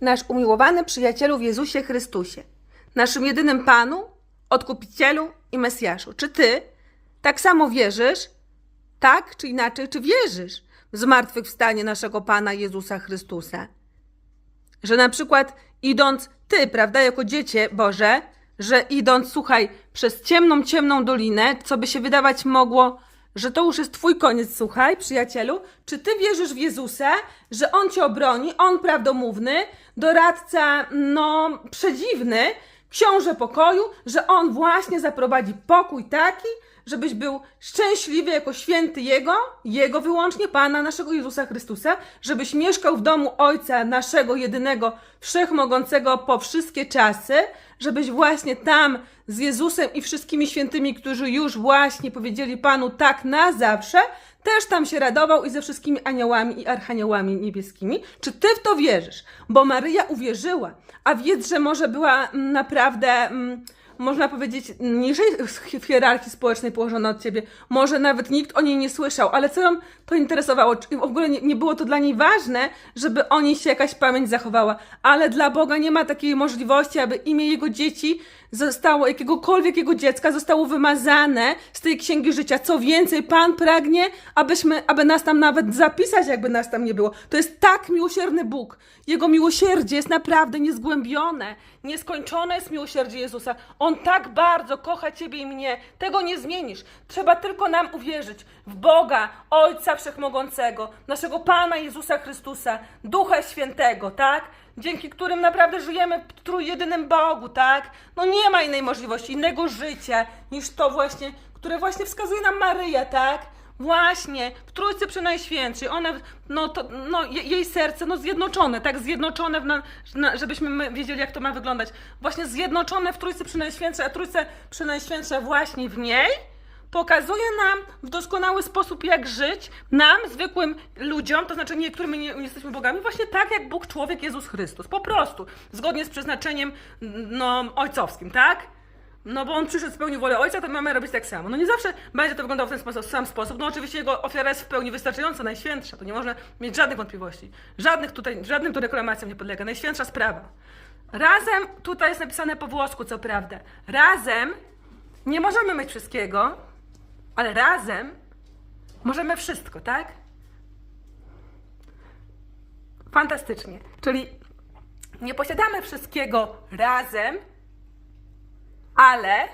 nasz umiłowany przyjacielu w Jezusie Chrystusie, naszym jedynym Panu, Odkupicielu i Mesjaszu. Czy Ty tak samo wierzysz? Tak czy inaczej, czy wierzysz w zmartwychwstanie naszego Pana Jezusa Chrystusa? Że na przykład idąc Ty, prawda, jako dziecię Boże, że idąc, słuchaj, przez ciemną, ciemną dolinę, co by się wydawać mogło, że to już jest Twój koniec, słuchaj, przyjacielu, czy Ty wierzysz w Jezusa, że On Cię obroni, On prawdomówny, doradca, no, przedziwny, książę pokoju, że On właśnie zaprowadzi pokój taki, żebyś był szczęśliwy jako święty Jego, Jego wyłącznie Pana naszego Jezusa Chrystusa, żebyś mieszkał w domu Ojca naszego jedynego, wszechmogącego po wszystkie czasy, żebyś właśnie tam z Jezusem i wszystkimi świętymi, którzy już właśnie powiedzieli Panu tak na zawsze, też tam się radował i ze wszystkimi aniołami i archaniołami niebieskimi. Czy ty w to wierzysz? Bo Maryja uwierzyła, a wiedz, że może była mm, naprawdę... Mm, można powiedzieć, niżej w hierarchii społecznej położona od ciebie. Może nawet nikt o niej nie słyszał, ale co ją to interesowało? Czy w ogóle nie, nie było to dla niej ważne, żeby o niej się jakaś pamięć zachowała. Ale dla Boga nie ma takiej możliwości, aby imię Jego dzieci zostało, jakiegokolwiek Jego dziecka zostało wymazane z tej księgi życia. Co więcej, Pan pragnie, abyśmy, aby nas tam nawet zapisać, jakby nas tam nie było. To jest tak miłosierny Bóg. Jego miłosierdzie jest naprawdę niezgłębione. Nieskończone jest miłosierdzie Jezusa. On tak bardzo kocha Ciebie i mnie. Tego nie zmienisz. Trzeba tylko nam uwierzyć w Boga, Ojca Wszechmogącego, naszego Pana Jezusa Chrystusa, Ducha Świętego, tak? Dzięki którym naprawdę żyjemy w trójjedynym Bogu, tak? No nie ma innej możliwości, innego życia niż to właśnie, które właśnie wskazuje nam Maryja, tak? Właśnie, w Trójcy Przenajświętszej, ona, no to, no je- jej serce, no zjednoczone, tak, zjednoczone, w na, na, żebyśmy my wiedzieli, jak to ma wyglądać. Właśnie zjednoczone w Trójcy Przenajświętszej, a Trójca Przenajświętsza właśnie w niej pokazuje nam w doskonały sposób, jak żyć nam, zwykłym ludziom, to znaczy nie, nie jesteśmy bogami, właśnie tak jak Bóg, człowiek, Jezus Chrystus, po prostu, zgodnie z przeznaczeniem, no, ojcowskim, tak? No bo on przyszedł spełnił wolę ojca, to mamy robić tak samo. No nie zawsze będzie to wyglądało w ten sposób, sam sposób. No oczywiście jego ofiara jest w pełni wystarczająca, najświętsza. To nie można mieć żadnych wątpliwości. Żadnych tutaj, żadnym tu reklamacjom nie podlega. Najświętsza sprawa. Razem, tutaj jest napisane po włosku, co prawda. Razem nie możemy mieć wszystkiego, ale razem możemy wszystko, tak? Fantastycznie. Czyli nie posiadamy wszystkiego razem, ale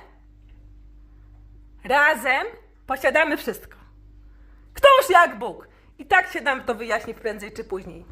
razem posiadamy wszystko. Któż jak Bóg? I tak się nam to wyjaśni prędzej czy później.